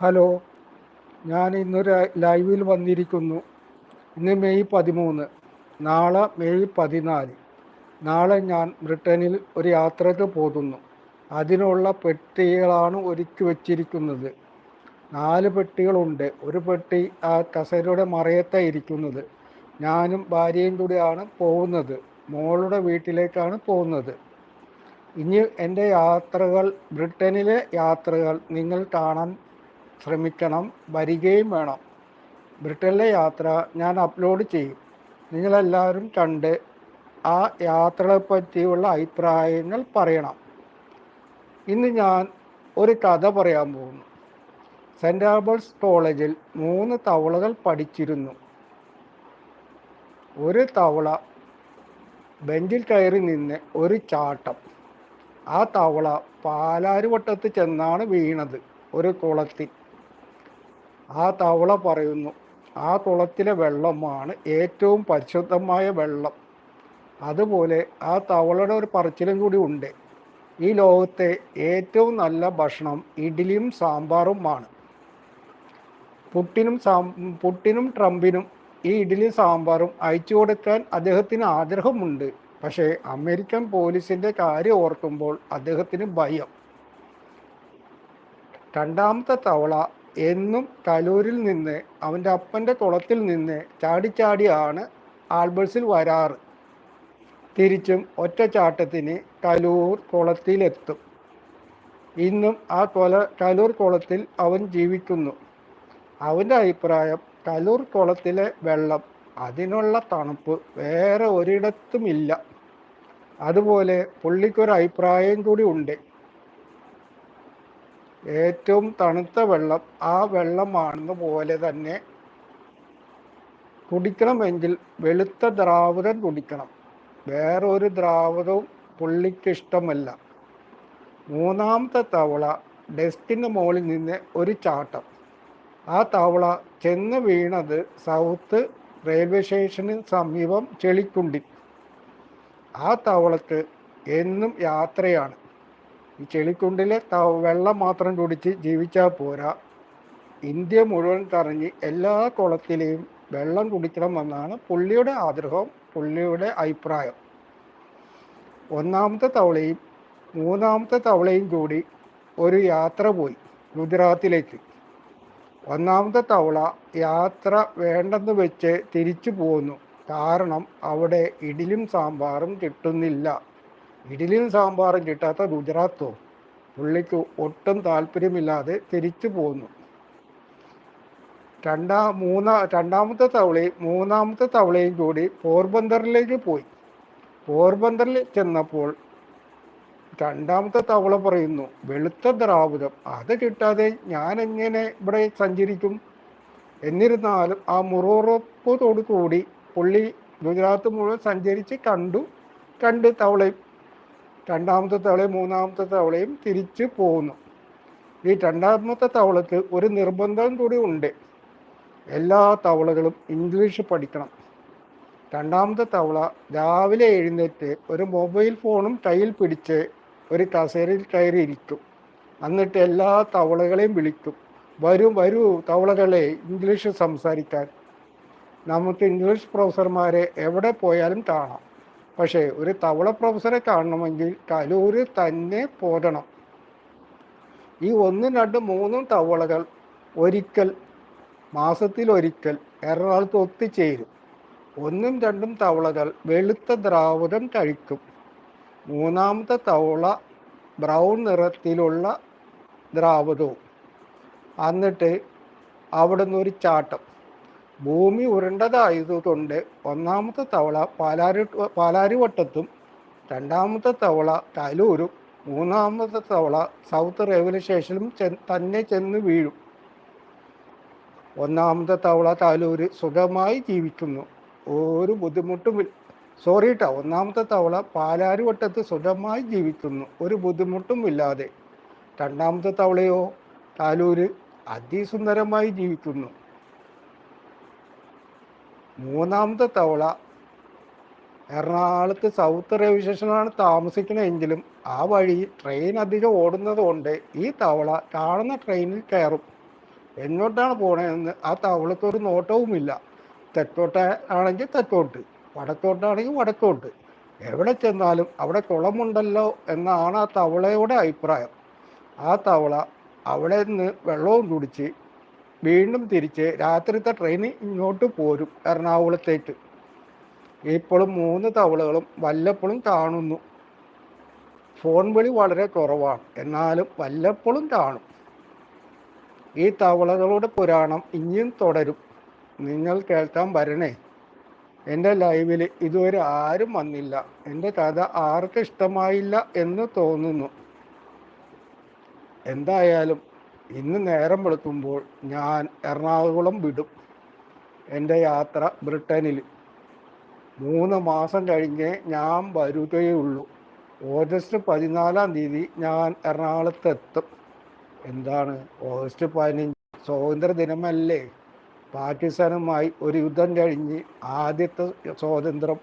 Hello ഞാൻ ഇന്നൊരു ലൈവിൽ വന്നിരിക്കുന്നു. ഇന്ന് മെയ് പതിമൂന്ന്. നാളെ മെയ് പതിനാല്. നാളെ ഞാൻ ബ്രിട്ടനിൽ ഒരു യാത്രയ്ക്ക് പോകുന്നു. അതിനുള്ള പെട്ടികളാണ് ഒരുക്കി വച്ചിരിക്കുന്നത്. നാല് പെട്ടികളുണ്ട്. ഒരു പെട്ടി ആ കസേരയുടെ മറയത്താണ് ഇരിക്കുന്നത്. ഞാനും ഭാര്യയും കൂടിയാണ് പോകുന്നത്. മോളുടെ വീട്ടിലേക്കാണ് പോകുന്നത്. ഇനി എന്റെ യാത്രകൾ ബ്രിട്ടനിലെ യാത്രകൾ നിങ്ങൾ കാണാൻ ശ്രമിക്കണം വരികയും വേണം. ബ്രിട്ടനിലെ യാത്ര ഞാൻ അപ്ലോഡ് ചെയ്യും. നിങ്ങളെല്ലാവരും കണ്ട് ആ യാത്രകളെ പറ്റിയുള്ള അഭിപ്രായങ്ങൾ പറയണം. ഇന്ന് ഞാൻ ഒരു കഥ പറയാൻ പോകുന്നു. സെന്റ് ആൽബർട്സ് കോളേജിൽ മൂന്ന് തവളകൾ പഠിച്ചിരുന്നു. ഒരു തവള ബെഞ്ചിൽ കയറി നിന്ന് ഒരു ചാട്ടം. ആ തവള പാലാരുവട്ടത്ത് ചെന്നാണ് വീണത് ഒരു കുളത്തിൽ. ആ തവള പറയുന്നു ആ കുളത്തിലെ വെള്ളമാണ് ഏറ്റവും പരിശുദ്ധമായ വെള്ളം. അതുപോലെ ആ തവളയുടെ ഒരു പറച്ചിലും കൂടി ഉണ്ട്. ഈ ലോകത്തെ ഏറ്റവും നല്ല ഭക്ഷണം ഇഡ്ഡലിയും സാമ്പാറുമാണ് പുട്ടിനും സാം പുട്ടിനും ട്രംപിനും ഈ ഇഡ്ഡലിയും സാമ്പാറും അയച്ചു കൊടുക്കാൻ അദ്ദേഹത്തിന് ആഗ്രഹമുണ്ട്. പക്ഷേ അമേരിക്കൻ പോലീസിന്റെ കാര്യം ഓർക്കുമ്പോൾ അദ്ദേഹത്തിന് ഭയം. രണ്ടാമത്തെ തവള എന്നും കലൂരിൽ നിന്ന് അവന്റെ അപ്പന്റെ കുളത്തിൽ നിന്ന് ചാടിച്ചാടിയാണ് ആൽബൾസിൽ വരാറ്. തിരിച്ചും ഒറ്റച്ചാട്ടത്തിന് കലൂർ കുളത്തിലെത്തും. ഇന്നും ആ കൊല കലൂർ കുളത്തിൽ അവൻ ജീവിക്കുന്നു. അവന്റെ അഭിപ്രായം കലൂർ കുളത്തിലെ വെള്ളം അതിനുള്ള തണുപ്പ് വേറെ ഒരിടത്തുമില്ല. അതുപോലെ പുള്ളിക്കൊരു അഭിപ്രായം കൂടി ഉണ്ട്. ഏറ്റവും തണുത്ത വെള്ളം ആ വെള്ളമാണെന്ന് പോലെ തന്നെ കുടിക്കണമെങ്കിൽ വെളുത്ത ദ്രാവകം കുടിക്കണം. വേറൊരു ദ്രാവകവും പുള്ളിക്ക് ഇഷ്ടമല്ല. മൂന്നാമത്തെ തവള ഡെസ്റ്റിന്റെ മുകളിൽ നിന്ന് ഒരു ചാട്ടം. ആ തവള ചെന്ന് വീണത് സൗത്ത് റെയിൽവേ സ്റ്റേഷന് സമീപം ചെളിക്കുണ്ടി ആ തവളക്ക് എന്നും യാത്രയാണ്. ഈ ചെളിക്കുണ്ടിലെ വെള്ളം മാത്രം കുടിച്ച് ജീവിച്ചാൽ പോരാ. ഇന്ത്യ മുഴുവൻ കറങ്ങി എല്ലാ കുളത്തിലെയും വെള്ളം കുടിക്കണമെന്നാണ് പുള്ളിയുടെ ആഗ്രഹം പുള്ളിയുടെ അഭിപ്രായം. ഒന്നാമത്തെ തവളയും മൂന്നാമത്തെ തവളയും കൂടി ഒരു യാത്ര പോയി ഗുജറാത്തിലേക്ക്. ഒന്നാമത്തെ തവള യാത്ര വേണ്ടെന്ന് വെച്ച് തിരിച്ചു പോന്നു. കാരണം അവിടെ ഇഡിലും സാമ്പാറും കിട്ടുന്നില്ല. ഇഡ്ഡലിയും സാമ്പാറും കിട്ടാത്ത ഗുജറാത്തോ പുള്ളിക്ക് ഒട്ടും താല്പര്യമില്ലാതെ തിരിച്ചു പോന്നു. രണ്ടാ മൂന്നാ രണ്ടാമത്തെ തവളയും മൂന്നാമത്തെ തവളയും കൂടി പോർബന്തറിലേക്ക് പോയി. പോർബന്തറിൽ ചെന്നപ്പോൾ രണ്ടാമത്തെ തവള പറയുന്നു വെളുത്ത ദ്രാവകം അത് കിട്ടാതെ ഞാൻ എങ്ങനെ ഇവിടെ സഞ്ചരിക്കും? എന്നിരുന്നാലും ആ മുറോറപ്പോടു കൂടി പുള്ളി ഗുജറാത്ത് മുഴുവൻ സഞ്ചരിച്ച് കണ്ടു. രണ്ട് തവളയും രണ്ടാമത്തെ തവളയും മൂന്നാമത്തെ തവളയും തിരിച്ച് പോകുന്നു ഈ രണ്ടാമത്തെ തവളക്ക് ഒരു നിർബന്ധം കൂടി ഉണ്ട്. എല്ലാ തവളകളും ഇംഗ്ലീഷ് പഠിക്കണം. രണ്ടാമത്തെ തവള രാവിലെ എഴുന്നേറ്റ് ഒരു മൊബൈൽ ഫോണും കയ്യിൽ പിടിച്ച് ഒരു കസേരയിൽ കയറി ഇരിക്കും എന്നിട്ട് എല്ലാ തവളകളെയും വിളിക്കും. വരും വരൂ തവളകളെ ഇംഗ്ലീഷ് സംസാരിക്കാൻ. നമുക്ക് ഇംഗ്ലീഷ് പ്രൊഫസർമാരെ എവിടെ പോയാലും കാണാം. പക്ഷേ ഒരു തവള പ്രൊഫസറെ കാണണമെങ്കിൽ കലൂര് തന്നെ പോരണം. ഈ ഒന്നും രണ്ടും മൂന്നും തവളകൾ ഒരിക്കൽ മാസത്തിൽ ഒരിക്കൽ എറണാകുളത്ത് ഒത്തുചേരും. ഒന്നും രണ്ടും തവളകൾ വെളുത്ത ദ്രാവകം കഴിക്കും. മൂന്നാമത്തെ തവള ബ്രൗൺ നിറത്തിലുള്ള ദ്രാവകവും. എന്നിട്ട് അവിടെ ഒരു ചാട്ടം. ഭൂമി ഉരുണ്ടതായതുകൊണ്ട് ഒന്നാമത്തെ തവള പാലാരി പാലാരിവട്ടത്തും രണ്ടാമത്തെ തവള തലൂരും മൂന്നാമത്തെ തവള സൗത്ത് റെയിൽവേ സ്റ്റേഷനിലും തന്നെ ചെന്ന് വീഴും. ഒന്നാമത്തെ തവള താലൂര് സുഖമായി ജീവിക്കുന്നു. ഒരു ബുദ്ധിമുട്ടും സോറി കേട്ടോ ഒന്നാമത്തെ തവള പാലാരിവട്ടത്ത് സുഖമായി ജീവിക്കുന്നു. ഒരു ബുദ്ധിമുട്ടും ഇല്ലാതെ രണ്ടാമത്തെ തവളയോ താലൂര് അതിസുന്ദരമായി ജീവിക്കുന്നു. മൂന്നാമത്തെ തവള. എറണാകുളത്ത് സൗത്ത് റെയിൽവേ സ്റ്റേഷനാണ് താമസിക്കുന്നതെങ്കിലും ആ വഴി ട്രെയിൻ അധികം ഓടുന്നത് കൊണ്ട് ഈ തവള കാണുന്ന ട്രെയിനിൽ കയറും. എങ്ങോട്ടാണ് പോണതെന്ന് ആ തവളക്ക് ഒരു നോട്ടവുമില്ല. തെറ്റോട്ട ആണെങ്കിൽ തെക്കോട്ട് വടക്കോട്ടാണെങ്കിൽ വടക്കോട്ട്. എവിടെ ചെന്നാലും അവിടെ കുളമുണ്ടല്ലോ എന്നാണ് ആ തവളയുടെ അഭിപ്രായം. ആ തവള അവിടെ നിന്ന് വെള്ളവും കുടിച്ച് വീണ്ടും തിരിച്ച് രാത്രിത്തെ ട്രെയിൻ ഇങ്ങോട്ട് പോരും എറണാകുളത്തേക്ക്. ഇപ്പോഴും മൂന്ന് തവളകളും വല്ലപ്പോഴും കാണുന്നു. ഫോൺ വിളി വളരെ കുറവാണ്. എന്നാലും വല്ലപ്പോഴും കാണും. ഈ തവളകളുടെ പുരാണം ഇനിയും തുടരും. നിങ്ങൾ കേൾക്കാൻ വരണേ. എന്റെ ലൈവിൽ ഇതുവരെ ആരും വന്നില്ല. എന്റെ കഥ ആർക്കും ഇഷ്ടമായില്ല എന്ന് തോന്നുന്നു. എന്തായാലും ഇന്ന് നേരം വെളുക്കുമ്പോൾ ഞാൻ എറണാകുളം വിടും എന്റെ യാത്ര ബ്രിട്ടനിൽ. മൂന്ന് മാസം കഴിഞ്ഞേ ഞാൻ വരികയുള്ളൂ. ഓഗസ്റ്റ് പതിനാലാം തീയതി ഞാൻ എറണാകുളത്തെത്തും. എന്താണ്? ഓഗസ്റ്റ് പതിനഞ്ച് സ്വാതന്ത്ര്യ ദിനമല്ലേ? പാകിസ്ഥാനുമായി ഒരു യുദ്ധം കഴിഞ്ഞ് ആദ്യത്തെ സ്വാതന്ത്ര്യം.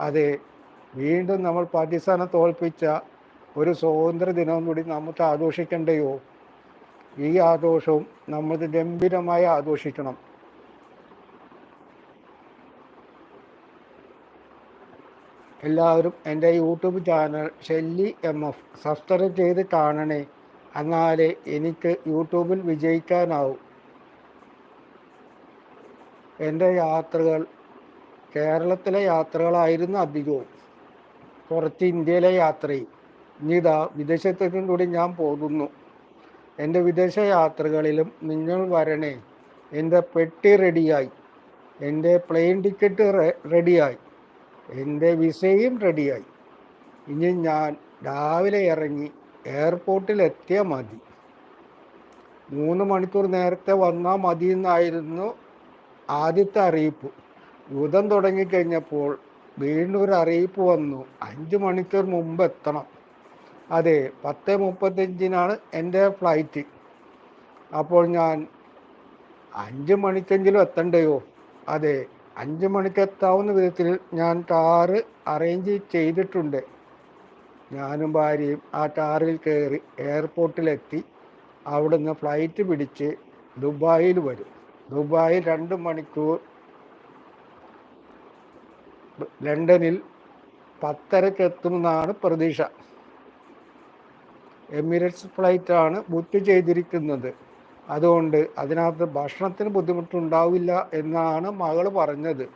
അതെ വീണ്ടും നമ്മൾ പാകിസ്ഥാനെ തോൽപ്പിച്ച ഒരു സ്വാതന്ത്ര്യ ദിനവും കൂടി നമുക്ക് ആഘോഷിക്കണ്ടയോ? ഈ ആഘോഷവും നമ്മൾ ഗംഭീരമായി ആഘോഷിക്കണം. എല്ലാവരും എന്റെ YouTube channel Shelly M F subscribe ചെയ്ത് കാണണേ. എന്നാലേ എനിക്ക് യൂട്യൂബിൽ വിജയിക്കാനാവും. എന്റെ യാത്രകൾ കേരളത്തിലെ യാത്രകളായിരുന്നു അധികവും. കുറച്ച് ഇന്ത്യയിലെ യാത്രയും. ഇനിതാ വിദേശത്തേക്കും കൂടി ഞാൻ പോകുന്നു. എന്റെ വിദേശ യാത്രകളിലും നിങ്ങൾ വരണേ. എന്റെ പെട്ടി റെഡിയായി. എന്റെ പ്ലെയിൻ ടിക്കറ്റ് റെഡിയായി. എന്റെ വിസയും റെഡിയായി. ഇനി ഞാൻ രാവിലെ ഇറങ്ങി എയർപോർട്ടിലെത്തിയാൽ മതി. മൂന്ന് മണിക്കൂർ നേരത്തെ വന്നാൽ മതി എന്നായിരുന്നു ആദ്യത്തെ അറിയിപ്പ്. യുദ്ധം തുടങ്ങിക്കഴിഞ്ഞപ്പോൾ വീണ്ടും ഒരു അറിയിപ്പ് വന്നു. അഞ്ച് മണിക്കൂർ മുമ്പ് എത്തണം. അതെ പത്ത് മുപ്പത്തഞ്ചിനാണ് എന്റെ ഫ്ലൈറ്റ് അപ്പോൾ ഞാൻ അഞ്ച് മണിക്കെങ്കിലും എത്തണ്ടയോ? അതെ അഞ്ച് മണിക്ക് എത്താവുന്ന വിധത്തിൽ ഞാൻ കാറ് അറേഞ്ച് ചെയ്തിട്ടുണ്ട്. ഞാനും ഭാര്യയും ആ കാറിൽ കയറി എയർപോർട്ടിലെത്തി അവിടുന്ന് ഫ്ലൈറ്റ് പിടിച്ച് ദുബായിൽ വരും. ദുബായിൽ രണ്ട് മണിക്കൂർ ലണ്ടനിൽ പത്തരക്ക് എത്തുമെന്നാണ് പ്രതീക്ഷ. എമിറേറ്റ്സ് ഫ്ലൈറ്റ് ആണ് ബുക്ക് ചെയ്തിരിക്കുന്നത്. അതുകൊണ്ട് അതിനകത്ത് ഭക്ഷണത്തിന് ബുദ്ധിമുട്ടുണ്ടാവില്ല എന്നാണ് മകൾ പറഞ്ഞത്.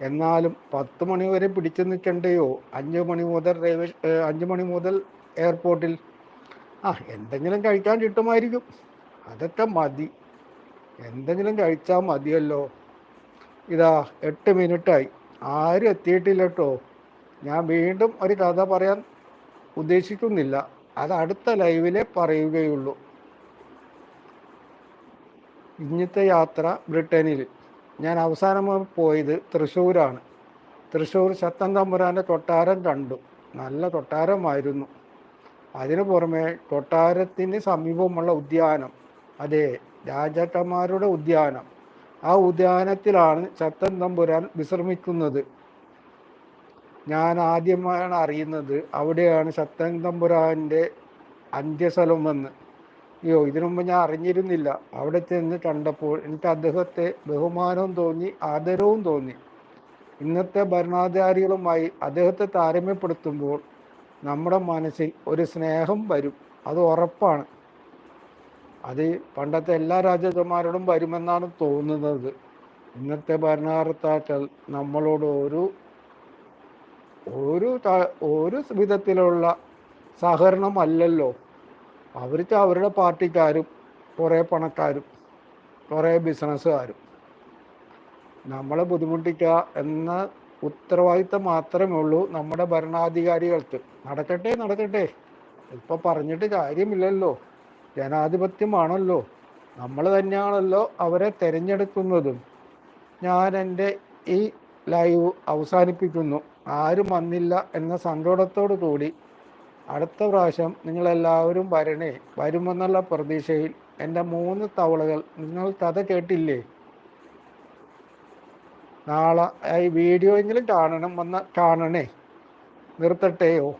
എന്നാലും പത്ത് മണി വരെ പിടിച്ചു നിൽക്കണ്ടയോ? അഞ്ച് മണി മുതൽ റെയിൽവേ അഞ്ച് മണി മുതൽ എയർപോർട്ടിൽ. ആ എന്തെങ്കിലും കഴിക്കാൻ കിട്ടുമായിരിക്കും. അതൊക്കെ മതി. എന്തെങ്കിലും കഴിച്ചാൽ മതിയല്ലോ. ഇതാ എട്ട് മിനിറ്റായി. ആരും എത്തിയിട്ടില്ല കേട്ടോ. ഞാൻ വീണ്ടും ഒരു കഥ പറയാൻ ഉദ്ദേശിക്കുന്നില്ല. അത് അടുത്ത ലൈവിലെ പറയുകയുള്ളൂ. ഇന്നത്തെ യാത്ര ബ്രിട്ടനിൽ ഞാൻ അവസാനമായി പോയത് തൃശ്ശൂരാണ്. തൃശ്ശൂർ ശത്തൻ തമ്പുരാന്റെ കൊട്ടാരം കണ്ടു. നല്ല കൊട്ടാരമായിരുന്നു. അതിനു പുറമെ കൊട്ടാരത്തിന് സമീപമുള്ള ഉദ്യാനം. അതെ രാജാക്കന്മാരുടെ ഉദ്യാനം. ആ ഉദ്യാനത്തിലാണ് ശത്തൻ തമ്പുരാൻ വിശ്രമിക്കുന്നത്. ഞാൻ ആദ്യമാണ് അറിയുന്നത്. അവിടെയാണ് ശത്തൻ തമ്പുരാന്റെ അന്ത്യസ്ഥലമെന്ന്. അയ്യോ ഇതിനുമുമ്പ് ഞാൻ അറിഞ്ഞിരുന്നില്ല. അവിടെ ചെന്ന് കണ്ടപ്പോൾ എനിക്ക് അദ്ദേഹത്തെ ബഹുമാനവും തോന്നി ആദരവും തോന്നി. ഇന്നത്തെ ഭരണാധികാരികളുമായി അദ്ദേഹത്തെ താരമ്യപ്പെടുത്തുമ്പോൾ നമ്മുടെ മനസ്സിൽ ഒരു സ്നേഹം വരും. അത് ഉറപ്പാണ്. അത് പണ്ടത്തെ എല്ലാ രാജാക്കന്മാരോടും വരുമെന്നാണ് തോന്നുന്നത്. ഇന്നത്തെ ഭരണകർത്താക്കൾ നമ്മളോട് ഒരു ഒരു ഒരു വിധത്തിലുള്ള സഹകരണം അല്ലല്ലോ അവർക്ക് അവരുടെ പാർട്ടിക്കാരും കുറേ പണക്കാരും കുറേ ബിസിനസ്സുകാരും. നമ്മളെ ബുദ്ധിമുട്ടിക്കുക എന്ന ഉത്തരവാദിത്തം മാത്രമേ ഉള്ളൂ നമ്മുടെ ഭരണാധികാരികൾക്ക്. നടക്കട്ടെ നടക്കട്ടെ. ഇപ്പൊ പറഞ്ഞിട്ട് കാര്യമില്ലല്ലോ. ജനാധിപത്യമാണല്ലോ. നമ്മൾ തന്നെയാണല്ലോ അവരെ തിരഞ്ഞെടുക്കുന്നതും. ഞാൻ എന്റെ ഈ ലൈവ് അവസാനിപ്പിക്കുന്നു. ആരും വന്നില്ല എന്ന സങ്കടത്തോടു കൂടി അടുത്ത പ്രാവശ്യം നിങ്ങളെല്ലാവരും വരണേ വരുമെന്നുള്ള പ്രതീക്ഷയിൽ എന്റെ മൂന്ന് തവളകൾ നിങ്ങൾ കഥ കേട്ടില്ലേ? നാളെ ഈ വീഡിയോ എങ്കിലും കാണണം വന്ന കാണണേ. നിർത്തട്ടെയോ?